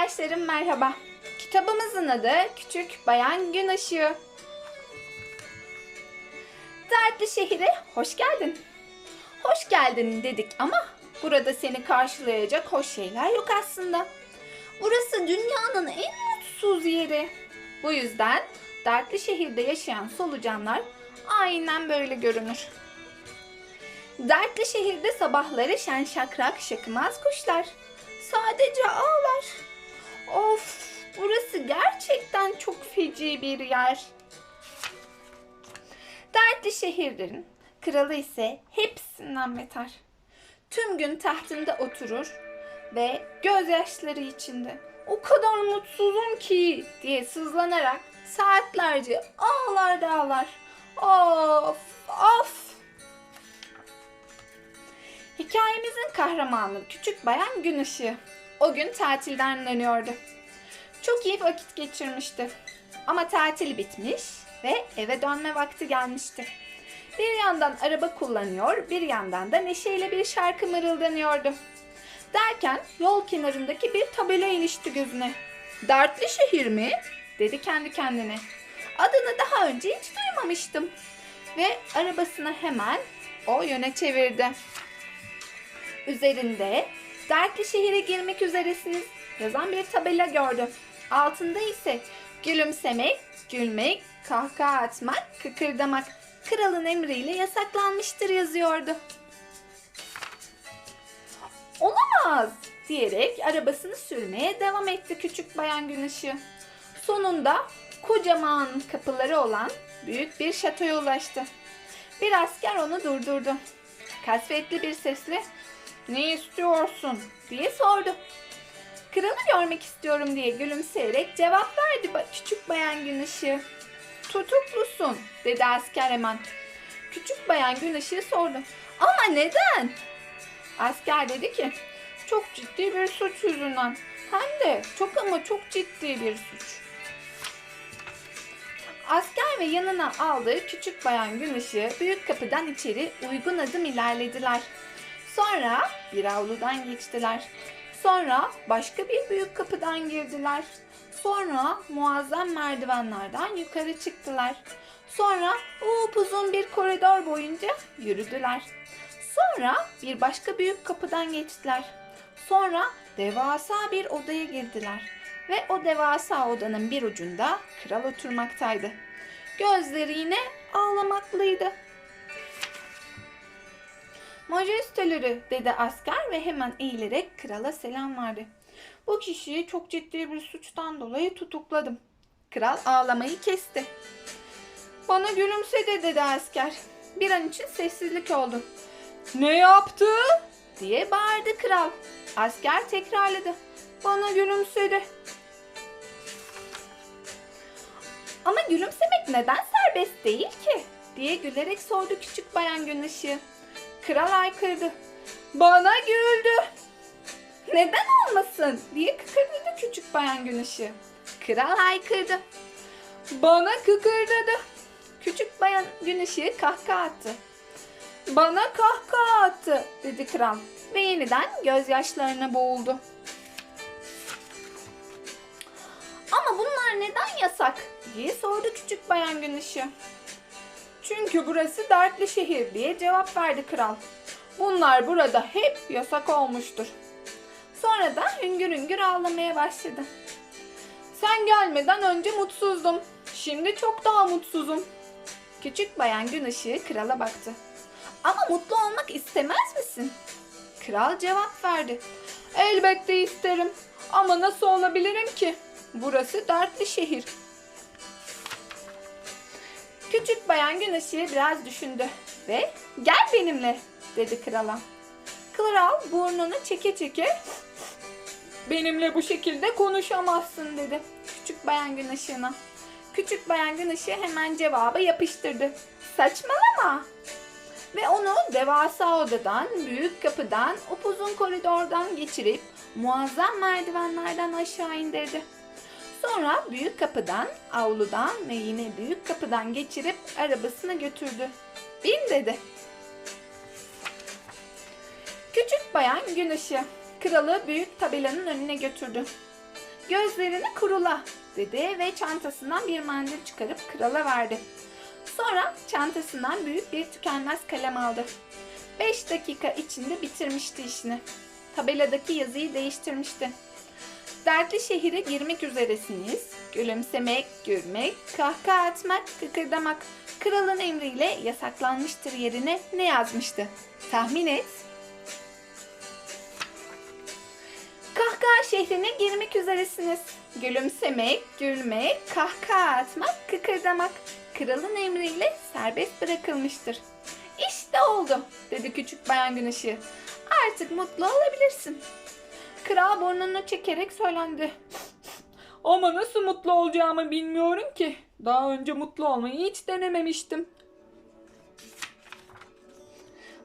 Arkadaşlarım merhaba. Kitabımızın adı Küçük Bayan Gün Işığı. Dertli şehire hoş geldin. Hoş geldin dedik ama burada seni karşılayacak hoş şeyler yok aslında. Burası dünyanın en mutsuz yeri. Bu yüzden dertli şehirde yaşayan solucanlar aynen böyle görünür. Dertli şehirde sabahları şen şakrak şakımaz kuşlar. Sadece ağlar. Of, burası gerçekten çok feci bir yer. Dertli şehirlerin kralı ise hepsinden beter. Tüm gün tahtında oturur ve gözyaşları içinde o kadar mutsuzum ki diye sızlanarak saatlerce ağlar da ağlar. Of, of. Hikayemizin kahramanı küçük bayan Gün Işığı. O gün tatilden dönüyordu. Çok iyi vakit geçirmişti. Ama tatil bitmiş ve eve dönme vakti gelmişti. Bir yandan araba kullanıyor, bir yandan da neşeyle bir şarkı mırıldanıyordu. Derken yol kenarındaki bir tabela ilişti gözüne. Dertli şehir mi? dedi kendi kendine. Adını daha önce hiç duymamıştım. Ve arabasını hemen o yöne çevirdi. Üzerinde dertli şehire girmek üzeresiniz yazan bir tabela gördü. Altında ise gülümsemek, gülmek, kahkaha atmak, kıkırdamak kralın emriyle yasaklanmıştır yazıyordu. Olamaz diyerek arabasını sürmeye devam etti küçük bayan gün ışığı. Sonunda kocaman kapıları olan büyük bir şatoya ulaştı. Bir asker onu durdurdu. Kasvetli bir sesle ne istiyorsun diye sordu. Kralı görmek istiyorum diye gülümseyerek cevap verdi küçük bayan gün ışığı. Tutuklusun dedi asker hemen. Küçük bayan gün ışığı sordu. Ama neden? Asker dedi ki çok ciddi bir suç yüzünden. Hem de çok ama çok ciddi bir suç. Asker ve yanına aldığı küçük bayan gün ışığı büyük kapıdan içeri uygun adım ilerlediler. Sonra bir avludan geçtiler. Sonra başka bir büyük kapıdan girdiler. Sonra muazzam merdivenlerden yukarı çıktılar. Sonra upuzun bir koridor boyunca yürüdüler. Sonra bir başka büyük kapıdan geçtiler. Sonra devasa bir odaya girdiler. Ve o devasa odanın bir ucunda kral oturmaktaydı. Gözleri yine ağlamaklıydı. Majesteleri dedi asker ve hemen eğilerek krala selam verdi. Bu kişiyi çok ciddi bir suçtan dolayı tutukladım. Kral ağlamayı kesti. Bana gülümsedi dedi asker. Bir an için sessizlik oldu. Ne yaptı? diye bağırdı kral. Asker tekrarladı. Bana gülümsedi. Ama gülümsemek neden serbest değil ki? diye gülerek sordu küçük bayan gün ışığı. Kral aykırdı. Bana güldü. Neden olmasın diye kıkırdadı küçük bayan gün ışığı. Kral haykırdı. Bana kıkırdadı. Küçük bayan gün ışığı kahkaha attı. Bana kahkaha attı dedi kral ve yeniden gözyaşlarına boğuldu. Ama bunlar neden yasak diye sordu küçük bayan gün ışığı. Çünkü burası dertli şehir diye cevap verdi kral. Bunlar burada hep yasak olmuştur. Sonra da hüngür hüngür ağlamaya başladı. Sen gelmeden önce mutsuzdum. Şimdi çok daha mutsuzum. Küçük bayan gün ışığı krala baktı. Ama mutlu olmak istemez misin? Kral cevap verdi. Elbette isterim. Ama nasıl olabilirim ki? Burası dertli şehir. Küçük bayan gün ışığı biraz düşündü ve gel benimle dedi krala. Kral burnunu çeke çeke benimle bu şekilde konuşamazsın dedi küçük bayan gün ışığına. Küçük bayan gün ışığı hemen cevabı yapıştırdı. Saçmalama. Ve onu devasa odadan, büyük kapıdan, upuzun koridordan geçirip muazzam merdivenlerden aşağı indirdi. Sonra büyük kapıdan, avludan ve yine büyük kapıdan geçirip arabasına götürdü. Bin dedi. Küçük bayan gün ışığı kralı büyük tabelanın önüne götürdü. Gözlerini kurula dedi ve çantasından bir mendil çıkarıp krala verdi. Sonra çantasından büyük bir tükenmez kalem aldı. 5 dakika içinde bitirmişti işini. Tabeladaki yazıyı değiştirmişti. Dertli şehire girmek üzeresiniz. Gülümsemek, gülmek, kahkaha atmak, kıkırdamak. Kralın emriyle yasaklanmıştır yerine ne yazmıştı? Tahmin et. Kahkaha şehrine girmek üzeresiniz. Gülümsemek, gülmek, kahkaha atmak, kıkırdamak. Kralın emriyle serbest bırakılmıştır. İşte oldu, dedi küçük bayan güneşi. Artık mutlu olabilirsin. Kral burnunu çekerek söylendi. Ama nasıl mutlu olacağımı bilmiyorum ki. Daha önce mutlu olmayı hiç denememiştim.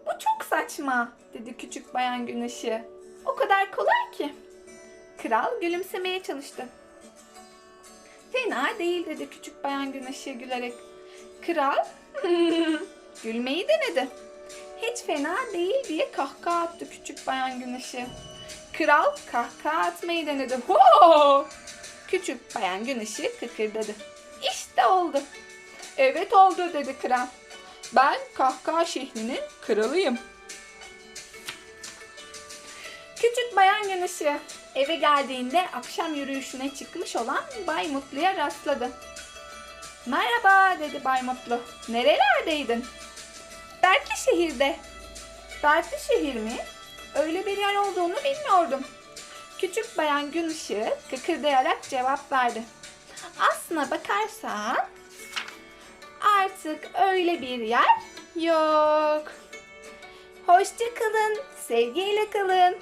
Bu çok saçma, dedi küçük bayan güneşi. O kadar kolay ki. Kral gülümsemeye çalıştı. Fena değil dedi küçük bayan güneşi gülerek. Kral gülmeyi denedi. Hiç fena değil diye kahkaha attı küçük bayan güneşi. Kral kahkaha atmayı denedi. Ho! Küçük bayan güneşi kıkırdadı. İşte oldu. Evet oldu dedi kral. Ben kahkaha şehrinin kralıyım. Küçük bayan güneşi eve geldiğinde akşam yürüyüşüne çıkmış olan Bay Mutlu'ya rastladı. Merhaba dedi Bay Mutlu. Nerelerdeydin? Dertli şehirde. Dertli şehir mi? Öyle bir yer olduğunu bilmiyordum. Küçük bayan gün ışığı kıkırdayarak cevap verdi. Aslına bakarsan artık öyle bir yer yok. Hoşça kalın, sevgiyle kalın.